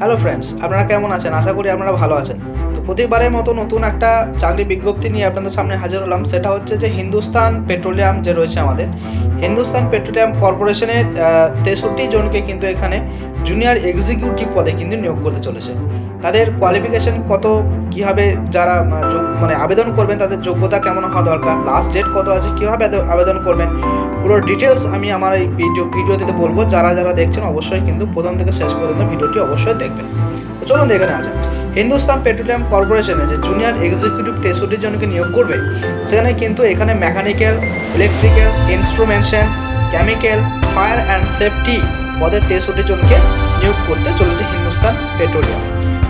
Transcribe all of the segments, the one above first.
Hello friends আপনারা কেমন আছেন? আশা করি আপনারা ভালো আছেন। তো প্রতিবারের মতো নতুন একটা চাকরি বিজ্ঞপ্তি নিয়ে আপনাদের সামনে হাজির হলাম। সেটা হচ্ছে যে হিন্দুস্তান পেট্রোলিয়াম যে রয়েছে আমাদের, হিন্দুস্তান পেট্রোলিয়াম কর্পোরেশনের তেষট্টি জনকে কিন্তু এখানে জুনিয়র এক্সিকিউটিভ পদে কিন্তু নিয়োগ করতে চলেছে। তাদের কোয়ালিফিকেশন কত, কীভাবে যারা মানে আবেদন করবেন, তাদের যোগ্যতা কেমন হওয়া দরকার লাস্ট ডেট কত আছে, কীভাবে আবেদন করবেন, পুরো ডিটেলস আমি আমার এই ভিডিও ভিডিওতে বলব, যারা যারা দেখছেন অবশ্যই কিন্তু প্রথম থেকে শেষ পর্যন্ত ভিডিওটি অবশ্যই দেখবেন। চলুন দেখে নেওয়া যাক। হিন্দুস্তান পেট্রোলিয়াম কর্পোরেশনে যে জুনিয়র এক্সিকিউটিভ তেষট্টি জনকে নিয়োগ করবে, সেখানে কিন্তু এখানে mechanical electrical instrumentation chemical fire and safety পদে তেষট্টি জনকে নিয়োগ করতে চলেছে হিন্দুস্তান পেট্রোলিয়াম।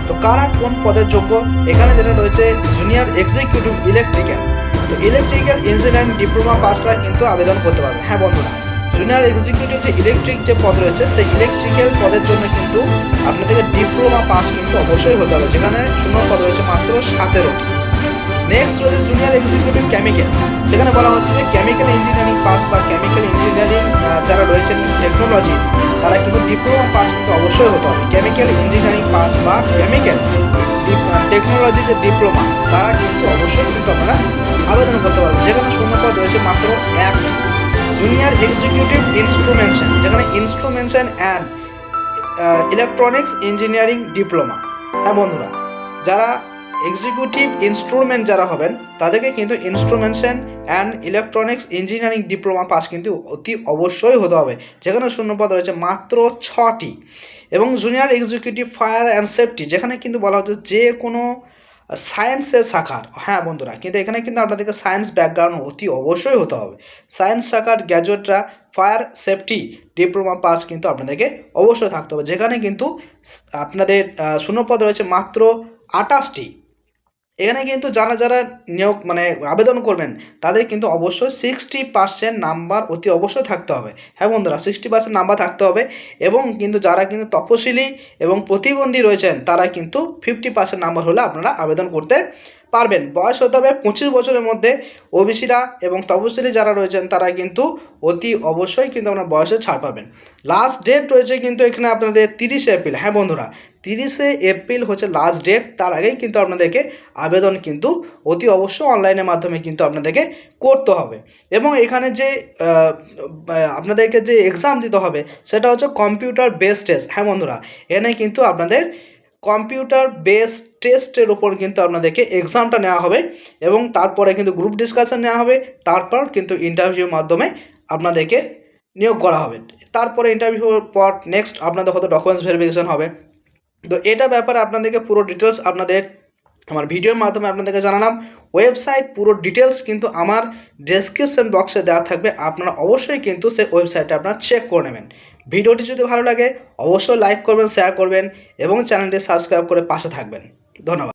তো কারা কোন পদের যোগ্য? এখানে যেটা রয়েছে জুনিয়র এক্সিকিউটিভ ইলেকট্রিক্যাল তো ইলেকট্রিক্যাল ইঞ্জিনিয়ারিং ডিপ্লোমা পাসরা কিন্তু আবেদন করতে পারবে। হ্যাঁ বন্ধুরা জুনিয়র এক্সিকিউটিভ যে ইলেকট্রিক যে পদ রয়েছে, সেই ইলেকট্রিক্যাল পদের জন্য কিন্তু আপনাদেরকে ডিপ্লোমা পাস কিন্তু অবশ্যই হতে হবে। যেখানে শূন্য পদ রয়েছে মাত্র সতেরোটি নেক্সট রয়েছে জুনিয়র এক্সিকিউটিভ কেমিক্যাল সেখানে বলা হচ্ছে যে কেমিক্যাল ইঞ্জিনিয়ারিং পাস বা কেমিক্যাল ইঞ্জিনিয়ারিং যারা রয়েছেন টেকনোলজি তারা কিন্তু ডিপ্লোমা পাস কিন্তু অবশ্যই হতে হবে। কেমিক্যাল ইঞ্জিনিয়ারিং পাস বা কেমিক্যাল টেকনোলজি যে ডিপ্লোমা তারা কিন্তু অবশ্যই কিন্তু আপনারা আবেদন করতে পারবেন যেখানে শূন্যপদ রয়েছে মাত্র একটি জুনিয়র এক্সিকিউটিভ ইনস্ট্রুমেন্টেশন যেখানে instrumentation and electronics engineering diploma হ্যাঁ বন্ধুরা, যারা এক্সিকিউটিভ ইনস্ট্রুমেন্ট যারা হবেন, তাদেরকে কিন্তু instrumentation and electronics engineering diploma pass কিন্তু অতি অবশ্যই হতে হবে। যেখানে শূন্যপদ রয়েছে মাত্র ছটি এবং junior executive, fire and safety, যেখানে কিন্তু বলা হচ্ছে যে কোনো সায়েন্সের শাখার। হ্যাঁ বন্ধুরা, কিন্তু এখানে কিন্তু আপনাদেরকে সায়েন্স ব্যাকগ্রাউন্ড অতি অবশ্যই হতে হবে। সায়েন্স শাখার গ্র্যাজুয়েটরা ফায়ার সেফটি ডিপ্লোমা পাস কিন্তু আপনাদেরকে অবশ্যই থাকতে হবে। যেখানে কিন্তু আপনাদের শূন্যপদ রয়েছে মাত্র আটাশটি। এখানে কিন্তু যারা যারা নিয়োগ মানে আবেদন করবেন, তাদের কিন্তু অবশ্যই সিক্সটি পার্সেন্ট নাম্বার অতি অবশ্যই থাকতে হবে। হ্যাঁ বন্ধুরা সিক্সটি পার্সেন্ট নাম্বার থাকতে হবে এবং কিন্তু যারা কিন্তু তপশিলি এবং প্রতিবন্ধী রয়েছেন, তারা কিন্তু ফিফটি পার্সেন্ট নাম্বার হলে আপনারা আবেদন করতে পারবেন। বয়স হতে হবে পঁচিশ বছরের মধ্যে। ওবিসিরা এবং তপশিলি যারা রয়েছেন, তারা কিন্তু অতি অবশ্যই কিন্তু আপনার বয়সে ছাড় পাবেন। লাস্ট ডেট রয়েছে কিন্তু এখানে আপনাদের তিরিশে এপ্রিল হ্যাঁ বন্ধুরা, তিরিশে এপ্রিল হচ্ছে লাস্ট ডেট তার আগেই কিন্তু আপনাদেরকে আবেদন কিন্তু অতি অবশ্যই অনলাইনের মাধ্যমে কিন্তু আপনাদেরকে করতে হবে। এবং এখানে যে আপনাদেরকে যে এক্সাম দিতে হবে, সেটা হচ্ছে কম্পিউটার বেস টেস্ট হ্যাঁ বন্ধুরা এখানে কিন্তু আপনাদের কম্পিউটার বেস টেস্টের ওপর কিন্তু আপনাদেরকে এক্সামটা নেওয়া হবে এবং তারপরে কিন্তু গ্রুপ ডিসকাশন নেওয়া হবে, তারপর কিন্তু ইন্টারভিউর মাধ্যমে আপনাদেরকে নিয়োগ করা হবে। তারপরে ইন্টারভিউর পর নেক্সট আপনাদের হয়তো ডকুমেন্টস ভেরিফিকেশন হবে। তো এটা ব্যাপারে আপনাদেরকে পুরো ডিটেলস আপনাদের আমার ভিডিওর মাধ্যমে আপনাদেরকে জানালাম। ওয়েবসাইট পুরো ডিটেলস কিন্তু আমার ডেসক্রিপশন বক্সে দেওয়া থাকবে। আপনারা অবশ্যই কিন্তু সেই ওয়েবসাইটটা আপনারা চেক করে নেবেন। ভিডিওটি যদি ভালো লাগে, অবশ্যই লাইক করবেন শেয়ার করবেন এবং চ্যানেলটি সাবস্ক্রাইব করে পাশে থাকবেন। ধন্যবাদ।